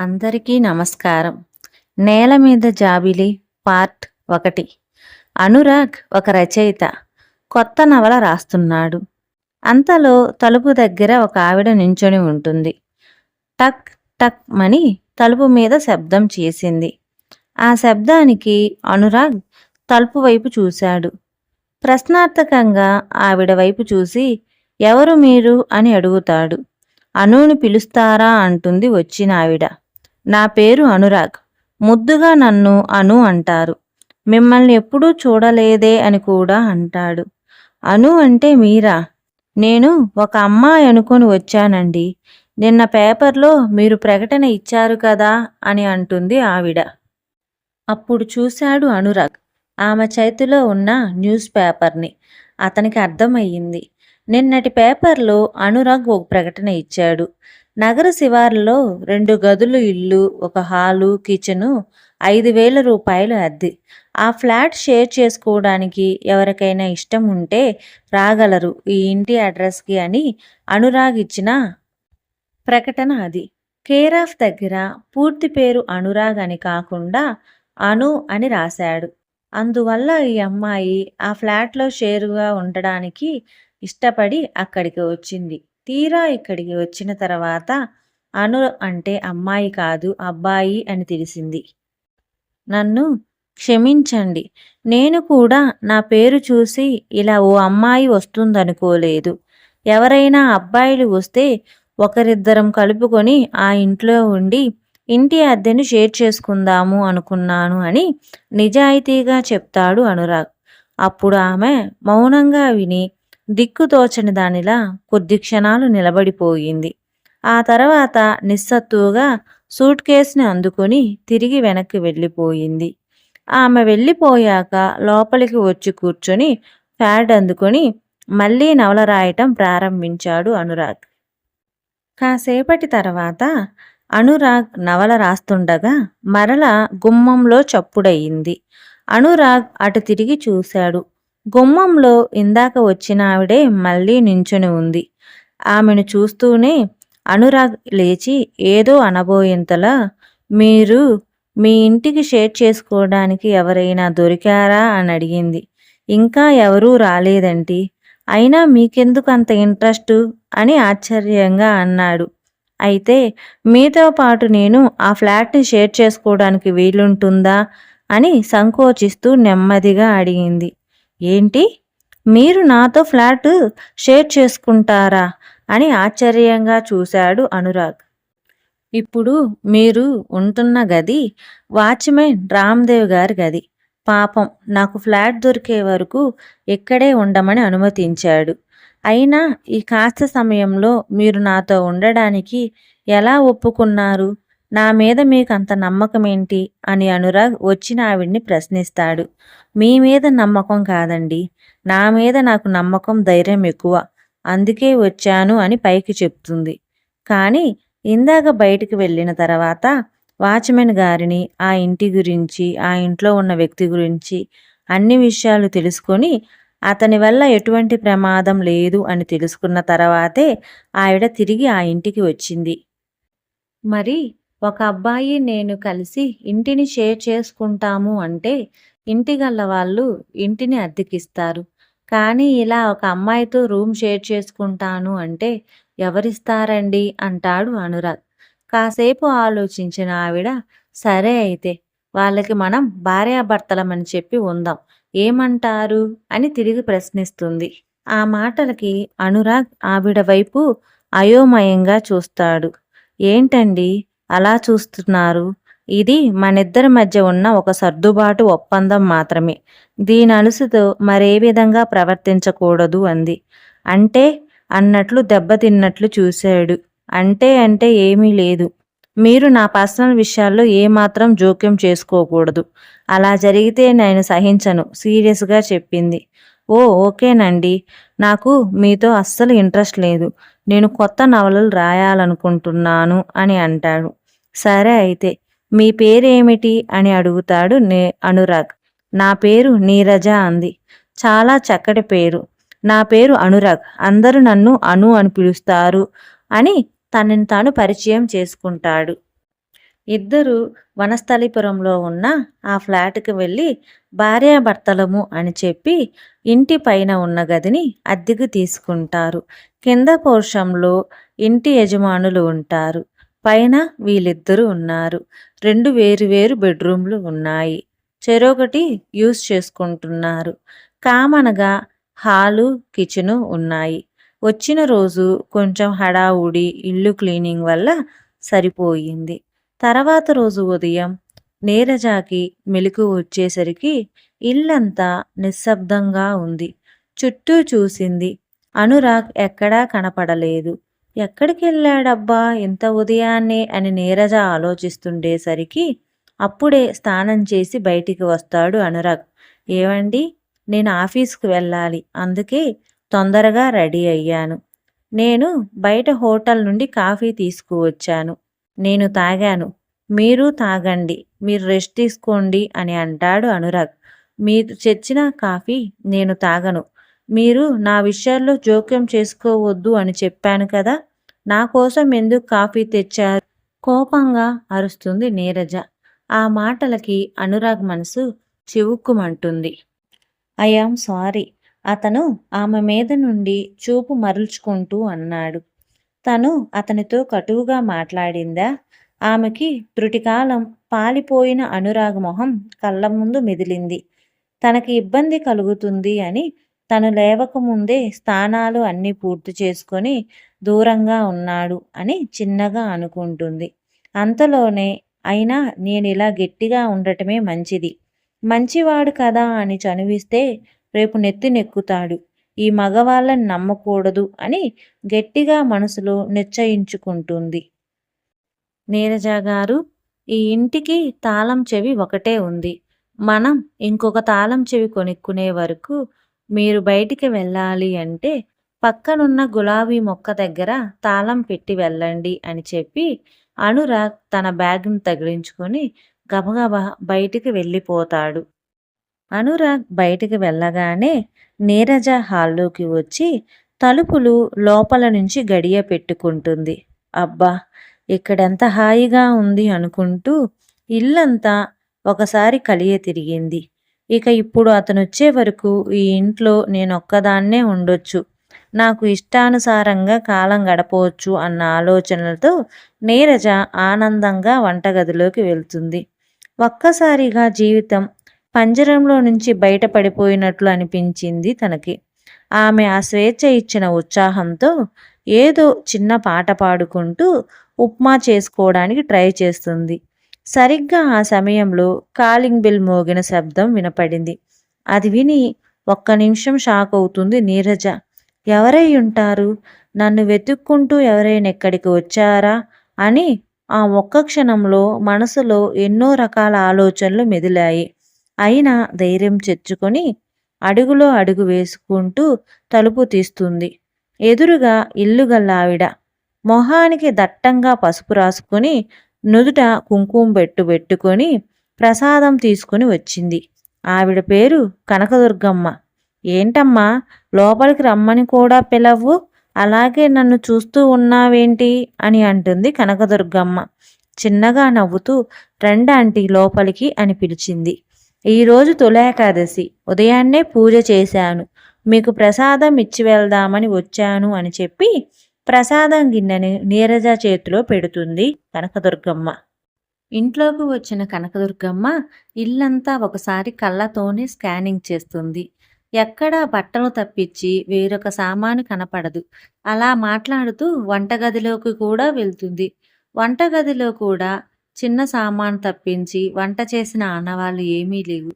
అందరికీ నమస్కారం. నేల మీద జాబిలి పార్ట్ ఒకటి. అనురాగ్ ఒక రచయిత. కొత్త నవల రాస్తున్నాడు. అంతలో తలుపు దగ్గర ఒక ఆవిడ నించొని ఉంటుంది. టక్ టక్ మని తలుపు మీద శబ్దం చేసింది. ఆ శబ్దానికి అనురాగ్ తలుపు వైపు చూశాడు. ప్రశ్నార్థకంగా ఆవిడ వైపు చూసి ఎవరు మీరు? అని అడుగుతాడు. అనుని పిలుస్తారా? అంటుంది వచ్చిన ఆవిడ. నా పేరు అనురాగ్. ముద్దుగా నన్ను అను అంటారు. మిమ్మల్ని ఎప్పుడూ చూడలేదే అని కూడా అంటాడు. అను అంటే మీరా? నేను ఒక అమ్మాయి అనుకొని వచ్చానండి. నిన్న పేపర్లో మీరు ప్రకటన ఇచ్చారు కదా అని అంటుంది ఆవిడ. అప్పుడు చూశాడు అనురాగ్. ఆమె చేతిలో ఉన్న న్యూస్ పేపర్ని. అతనికి అర్థమయ్యింది. నిన్నటి పేపర్లో అనురాగ్ ఒక ప్రకటన ఇచ్చాడు. నగర శివార్లలో రెండు గదులు ఇల్లు ఒక హాలు కిచెను ఐదు వేల రూపాయలు అద్దె. ఆ ఫ్లాట్ షేర్ చేసుకోవడానికి ఎవరికైనా ఇష్టం ఉంటే రాగలరు. ఈ ఇంటి అడ్రస్కి అని అనురాగ్ ఇచ్చిన ప్రకటన అది. కేరాఫ్ దగ్గర పూర్తి పేరు అనురాగ్ అని కాకుండా అను అని రాశాడు. అందువల్ల ఈ అమ్మాయి ఆ ఫ్లాట్లో షేరుగా ఉండడానికి ఇష్టపడి అక్కడికి వచ్చింది. తీరా ఇక్కడికి వచ్చిన తర్వాత అను అంటే అమ్మాయి కాదు అబ్బాయి అని తెలిసింది. నన్ను క్షమించండి. నేను కూడా నా పేరు చూసి ఇలా ఓ అమ్మాయి వస్తుందనుకోలేదు. ఎవరైనా అబ్బాయిలు వస్తే ఒకరిద్దరం కలుపుకొని ఆ ఇంట్లో ఉండి ఇంటి అద్దెను షేర్ చేసుకుందాము అనుకున్నాను అని నిజాయితీగా చెప్తాడు అనురాగ్. అప్పుడు ఆమె మౌనంగా విని దిక్కుతోచని దానిలా కొద్ది క్షణాలు నిలబడిపోయింది. ఆ తర్వాత నిస్సత్తువుగా సూట్ కేసుని అందుకొని తిరిగి వెనక్కి వెళ్ళిపోయింది. ఆమె వెళ్ళిపోయాక లోపలికి వచ్చి కూర్చొని ప్యాడ్ అందుకొని మళ్ళీ నవల రాయటం ప్రారంభించాడు అనురాగ్. కాసేపటి తర్వాత అనురాగ్ నవల రాస్తుండగా మరల గుమ్మంలో చప్పుడయింది. అనురాగ్ అటు తిరిగి చూశాడు. గుమ్మంలో ఇందాక వచ్చిన ఆవిడే మళ్ళీ నించుని ఉంది. ఆమెను చూస్తూనే అనురాగ్ లేచి ఏదో అనబోయేంతలా మీరు మీ ఇంటికి షేర్ చేసుకోవడానికి ఎవరైనా దొరికారా? అని అడిగింది. ఇంకా ఎవరూ రాలేదండి అయినా మీకెందుకు అంత ఇంట్రెస్ట్? అని ఆశ్చర్యంగా అన్నాడు. అయితే మీతో పాటు నేను ఆ ఫ్లాట్ని షేర్ చేసుకోవడానికి వీలుంటుందా? అని సంకోచిస్తూ నెమ్మదిగా అడిగింది. ఏంటి? మీరు నాతో ఫ్లాట్ షేర్ చేసుకుంటారా? అని ఆశ్చర్యంగా చూశాడు అనురాగ్. ఇప్పుడు మీరు ఉంటున్న గది వాచ్మెన్ రామ్దేవ్ గారి గది. పాపం నాకు ఫ్లాట్ దొరికే వరకు ఇక్కడే ఉండమని అనుమతించాడు. అయినా ఈ కాస్త సమయంలో మీరు నాతో ఉండడానికి ఎలా ఒప్పుకున్నారు? నా మీద మీకు అంత నమ్మకం ఏంటి అని అనురాగ్ వచ్చిన ఆవిడ్ని ప్రశ్నిస్తాడు. మీ మీద నమ్మకం కాదండి. నా మీద నాకు నమ్మకం ధైర్యం ఎక్కువ. అందుకే వచ్చాను అని పైకి చెప్తుంది. కానీ ఇందాక బయటికి వెళ్ళిన తర్వాత వాచ్మెన్ గారిని ఆ ఇంటి గురించి ఆ ఇంట్లో ఉన్న వ్యక్తి గురించి అన్ని విషయాలు తెలుసుకొని అతని వల్ల ఎటువంటి ప్రమాదం లేదు అని తెలుసుకున్న తర్వాతే ఆవిడ తిరిగి ఆ ఇంటికి వచ్చింది. మరి ఒక అబ్బాయి నేను కలిసి ఇంటిని షేర్ చేసుకుంటాము అంటే ఇంటి గల్ల వాళ్ళు ఇంటిని అద్దెకిస్తారు. కానీ ఇలా ఒక అమ్మాయితో రూమ్ షేర్ చేసుకుంటాను అంటే ఎవరిస్తారండి? అంటాడు అనురాగ్. కాసేపు ఆలోచించిన ఆవిడ సరే అయితే వాళ్ళకి మనం భార్యాభర్తలమని చెప్పి ఉందాం. ఏమంటారు? అని తిరిగి ప్రశ్నిస్తుంది. ఆ మాటలకి అనురాగ్ ఆవిడ వైపు అయోమయంగా చూస్తాడు. ఏంటండి? అలా చూస్తున్నారు. ఇది మనిద్దరి మధ్య ఉన్న ఒక సర్దుబాటు ఒప్పందం మాత్రమే. దీని అనుసుతో మరే విధంగా ప్రవర్తించకూడదు అంది. అంటే అన్నట్లు దెబ్బతిన్నట్లు చూశాడు. అంటే అంటే ఏమీ లేదు. మీరు నా పర్సనల్ విషయాల్లో ఏమాత్రం జోక్యం చేసుకోకూడదు. అలా జరిగితే నేను సహించను సీరియస్గా చెప్పింది. ఓ ఓకేనండి. నాకు మీతో అస్సలు ఇంట్రెస్ట్ లేదు. నేను కొత్త నవలలు రాయాలనుకుంటున్నాను అని అంటాడు. సరే అయితే మీ పేరేమిటి? అని అడుగుతాడు నే అనురాగ్. నా పేరు నీరజ అంది. చాలా చక్కటి పేరు. నా పేరు అనురాగ్. అందరూ నన్ను అను అని పిలుస్తారు అని తనని తాను పరిచయం చేసుకుంటాడు. ఇద్దరు వనస్థలిపురంలో ఉన్న ఆ ఫ్లాట్కి వెళ్ళి భార్యాభర్తలము అని చెప్పి ఇంటి పైన ఉన్న గదిని అద్దెకు తీసుకుంటారు. కింద పోర్షంలో ఇంటి యజమానులు ఉంటారు. పైన వీళ్ళిద్దరూ ఉన్నారు. రెండు వేరు వేరు బెడ్రూమ్లు ఉన్నాయి. చెరొకటి యూస్ చేసుకుంటున్నారు. కామనగా హాలు కిచెను ఉన్నాయి. వచ్చిన రోజు కొంచెం హడావుడి ఇల్లు క్లీనింగ్ వల్ల సరిపోయింది. తర్వాత రోజు ఉదయం నీరజాకి మెలకు వచ్చేసరికి ఇల్లంతా నిశ్శబ్దంగా ఉంది. చుట్టూ చూసింది అనురాగ్ ఎక్కడా కనపడలేదు. ఎక్కడికి వెళ్ళాడబ్బా ఇంత ఉదయాన్నే అని నీరజ ఆలోచిస్తుండేసరికి అప్పుడే స్నానం చేసి బయటికి వస్తాడు అనురాగ్. ఏవండి? నేను ఆఫీస్కి వెళ్ళాలి. అందుకే తొందరగా రెడీ అయ్యాను. నేను బయట హోటల్ నుండి కాఫీ తీసుకువచ్చాను. నేను తాగాను. మీరు తాగండి. మీరు రెస్ట్ తీసుకోండి అని అంటాడు అనురాగ్. మీరు తెచ్చిన కాఫీ నేను తాగను. మీరు నా విషయాల్లో జోక్యం చేసుకోవద్దు అని చెప్పాను కదా నా కోసం ఎందుకు కాఫీ తెచ్చారు? కోపంగా అరుస్తుంది నీరజ. ఆ మాటలకి అనురాగ్ మనసు చివుక్కుమంటుంది. I am sorry. అతను ఆమె మీద నుండి చూపు మరల్చుకుంటూ అన్నాడు. తను అతనితో కటువుగా మాట్లాడిందా? ఆమెకి త్రుటికాలం పాలిపోయిన అనురాగ మొహం కళ్ళ ముందు మెదిలింది. తనకి ఇబ్బంది కలుగుతుంది అని తను లేవకముందే స్థానాలు అన్నీ పూర్తి చేసుకొని దూరంగా ఉన్నాడు అని చిన్నగా అనుకుంటుంది. అంతలోనే అయినా నేను ఇలా గట్టిగా ఉండటమే మంచిది. మంచివాడు కదా అని చనువిస్తే రేపు నెత్తి నెక్కుతాడు. ఈ మగవాళ్ళని నమ్మకూడదు అని గట్టిగా మనసులో నిశ్చయించుకుంటుంది. నీరజ గారు ఈ ఇంటికి తాళం చెవి ఒకటే ఉంది. మనం ఇంకొక తాళం చెవి కొనుక్కునే వరకు మీరు బయటికి వెళ్ళాలి అంటే పక్కనున్న గులాబీ మొక్క దగ్గర తాళం పెట్టి వెళ్ళండి అని చెప్పి అనురాగ్ తన బ్యాగ్ను తగిలించుకొని గబగబా బయటికి వెళ్ళిపోతాడు. అనురాగ్ బయటికి వెళ్ళగానే నీరజ హాల్లోకి వచ్చి తలుపులు లోపల నుంచి గడియ పెట్టుకుంటుంది. అబ్బా! ఇక్కడెంత హాయిగా ఉంది అనుకుంటూ ఇల్లంతా ఒకసారి కలియ తిరిగింది. ఇక ఇప్పుడు అతను వచ్చే వరకు ఈ ఇంట్లో నేను ఒక్కదాన్నే ఉండొచ్చు. నాకు ఇష్టానుసారంగా కాలం గడపవచ్చు అన్న ఆలోచనలతో నీరజ ఆనందంగా వంటగదిలోకి వెళ్తుంది. ఒక్కసారిగా జీవితం పంజరంలో నుంచి బయటపడిపోయినట్లు అనిపించింది తనకి. ఆమె ఆ స్వేచ్ఛ ఇచ్చిన ఉత్సాహంతో ఏదో చిన్న పాట పాడుకుంటూ ఉప్మా చేసుకోవడానికి ట్రై చేస్తుంది. సరిగ్గా ఆ సమయంలో కాలింగ్ బిల్ మోగిన శబ్దం వినపడింది. అది విని ఒక్క నిమిషం షాక్ అవుతుంది నీరజ. ఎవరై ఉంటారు? నన్ను వెతుక్కుంటూ ఎవరైనా ఎక్కడికి వచ్చారా? అని ఆ ఒక్క క్షణంలో మనసులో ఎన్నో రకాల ఆలోచనలు మెదిలాయి. అయినా ధైర్యం తెచ్చుకొని అడుగులో అడుగు వేసుకుంటూ తలుపు తీస్తుంది. ఎదురుగా ఇల్లు గల్లావిడ. మొహానికి దట్టంగా పసుపు రాసుకొని నుదుట కుంకుమ పెట్టు పెట్టుకొని ప్రసాదం తీసుకుని వచ్చింది. ఆవిడ పేరు కనకదుర్గమ్మ. ఏంటమ్మా లోపలికి రమ్మని కూడా పిలవు? అలాగే నన్ను చూస్తూ ఉన్నావేంటి? అని అంటుంది కనకదుర్గమ్మ. చిన్నగా నవ్వుతూ రెండాంటి లోపలికి అని పిలిచింది. ఈరోజు తులేకాదశి ఉదయాన్నే పూజ చేశాను. మీకు ప్రసాదం ఇచ్చి వెళ్దామని వచ్చాను అని చెప్పి ప్రసాదం గిన్నెని నీరజ చేతిలో పెడుతుంది కనకదుర్గమ్మ. ఇంట్లోకి వచ్చిన కనకదుర్గమ్మ ఇల్లంతా ఒకసారి కళ్ళతోనే స్కానింగ్ చేస్తుంది. ఎక్కడా బట్టలు తప్పించి వేరొక సామాను కనపడదు. అలా మాట్లాడుతూ వంటగదిలోకి కూడా వెళ్తుంది. వంటగదిలో కూడా చిన్న సామాను తప్పించి వంట చేసిన ఆనవాళ్ళు ఏమీ లేవు.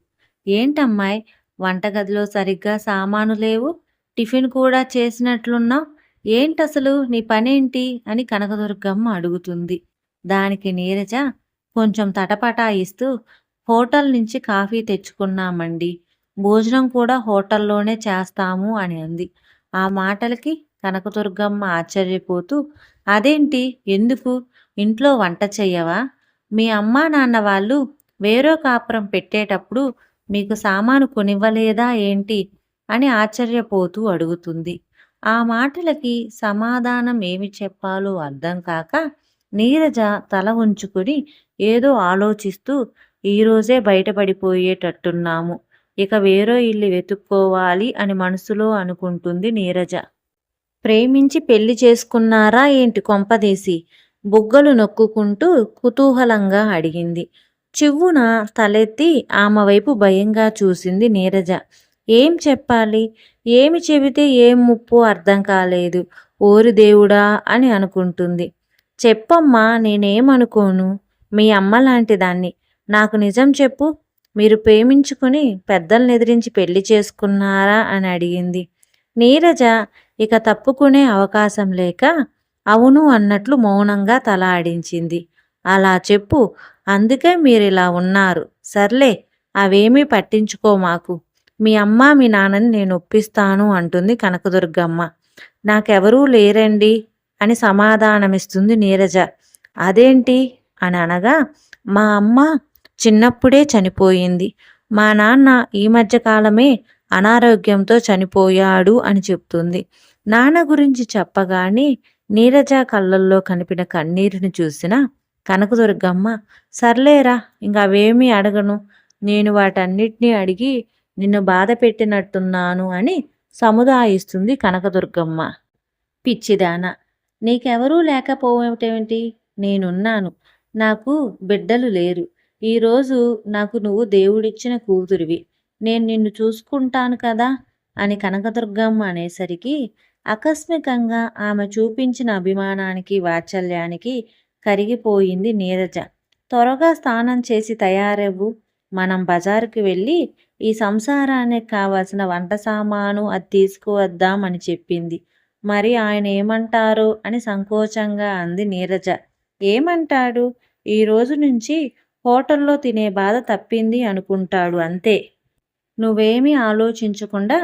ఏంటమ్మాయి? వంటగదిలో సరిగ్గా సామాను లేవు? టిఫిన్ కూడా చేసినట్లున్నావు? ఏంటసలు నీ పనేంటి? అని కనకదుర్గమ్మ అడుగుతుంది. దానికి నీరజ కొంచెం తటపటాయిస్తూ హోటల్ నుంచి కాఫీ తెచ్చుకున్నామండి. భోజనం కూడా హోటల్లోనే చేస్తాము అని అంది. ఆ మాటలకి కనకదుర్గమ్మ ఆశ్చర్యపోతూ అదేంటి? ఎందుకు? ఇంట్లో వంట చెయ్యవా? మీ అమ్మా నాన్న వాళ్ళు వేరో కాపురం పెట్టేటప్పుడు మీకు సామాను కొనివ్వలేదా ఏంటి? అని ఆశ్చర్యపోతూ అడుగుతుంది. ఆ మాటలకి సమాధానం ఏమి చెప్పాలో అర్థం కాక నీరజ తల ఉంచుకుని ఏదో ఆలోచిస్తూ ఈరోజే బయటపడిపోయేటట్టున్నాము. ఇక వేరే ఇల్లు వెతుక్కోవాలి అని మనసులో అనుకుంటుంది నీరజ. ప్రేమించి పెళ్ళి చేసుకున్నారా ఏంటి కొంపదీసి? బుగ్గలు నొక్కుకుంటూ కుతూహలంగా అడిగింది. చివ్వున తలెత్తి ఆమె వైపు భయంగా చూసింది నీరజ. ఏం చెప్పాలి? ఏమి చెబితే ఏం ముప్పు అర్థం కాలేదు. ఓరి దేవుడా అని అనుకుంటుంది. చెప్పమ్మా నేనేమనుకోను? మీ అమ్మ లాంటి దాన్ని నాకు నిజం చెప్పు. మీరు ప్రేమించుకుని పెద్దల్ని ఎదిరించి పెళ్ళి చేసుకున్నారా అని అడిగింది. నీరజ ఇక తప్పుకునే అవకాశం లేక అవును అన్నట్లు మౌనంగా తల ఆడించింది. అలా చెప్పు. అందుకే మీరు ఇలా ఉన్నారు. సర్లే అవేమీ పట్టించుకో మాకు. మీ అమ్మ మీ నాన్నని నేను ఒప్పిస్తాను అంటుంది కనకదుర్గమ్మ. నాకెవరూ లేరండి అని సమాధానమిస్తుంది నీరజ. అదేంటి? అని అనగా మా అమ్మ చిన్నప్పుడే చనిపోయింది. మా నాన్న ఈ మధ్య కాలమే అనారోగ్యంతో చనిపోయాడు అని చెప్తుంది. నాన్న గురించి చెప్పగానే నీరజ కళ్ళల్లో కనిపిన కన్నీరుని చూసిన కనకదుర్గమ్మ సర్లేరా ఇంకా అవేమీ అడగను. నేను వాటన్నిటినీ అడిగి నిన్ను బాధ పెట్టినట్టున్నాను అని సముదాయిస్తుంది కనకదుర్గమ్మ. పిచ్చిదాన నీకెవరూ లేకపోవటేమిటి నేనున్నాను నాకు బిడ్డలు లేరు. ఈరోజు నాకు నువ్వు దేవుడిచ్చిన కూతురివి. నేను నిన్ను చూసుకుంటాను కదా? అని కనకదుర్గమ్మ అనేసరికి ఆకస్మికంగా ఆమె చూపించిన అభిమానానికి వాత్సల్యానికి కరిగిపోయింది నీరజ. త్వరగా స్నానం చేసి తయారవ్వు. మనం బజారుకి వెళ్ళి ఈ సంసారానికి కావలసిన వంట సామాను అది తీసుకువద్దామని చెప్పింది. మరి ఆయన ఏమంటారు? అని సంకోచంగా అంది నీరజ. ఏమంటాడు? ఈ రోజు నుంచి హోటల్లో తినే బాధ తప్పింది అనుకుంటాడు అంతే. నువ్వేమీ ఆలోచించకుండా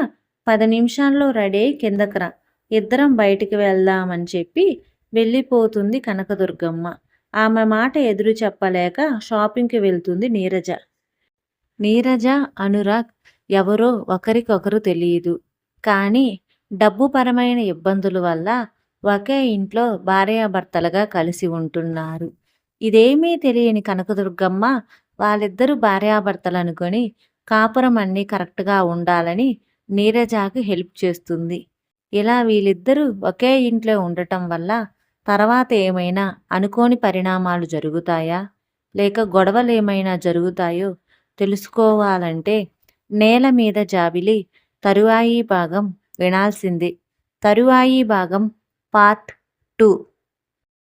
పది నిమిషాల్లో రెడీ అయి కిందకు రా. ఇద్దరం బయటికి వెళ్దామని చెప్పి వెళ్ళిపోతుంది కనకదుర్గమ్మ. ఆమె మాట ఎదురు చెప్పలేక షాపింగ్కి వెళ్తుంది నీరజ. నీరజ అనురాగ్ ఎవరో ఒకరికొకరు తెలియదు కానీ డబ్బుపరమైన ఇబ్బందుల వల్ల ఒకే ఇంట్లో భార్యాభర్తలుగా కలిసి ఉంటున్నారు. ఇదేమీ తెలియని కనకదుర్గమ్మ వాళ్ళిద్దరూ భార్యాభర్తలు అనుకొని కాపురం అన్నీ కరెక్ట్గా ఉండాలని నీరజాకు హెల్ప్ చేస్తుంది. ఇలా వీళ్ళిద్దరూ ఒకే ఇంట్లో ఉండటం వల్ల తర్వాత ఏమైనా అనుకోని పరిణామాలు జరుగుతాయా? లేక గొడవలు ఏమైనా జరుగుతాయో తెలుసుకోవాలంటే నేల మీద జాబిలి తరువాయి భాగం వినాల్సింది. తరువాయి భాగం పార్ట్ టూ.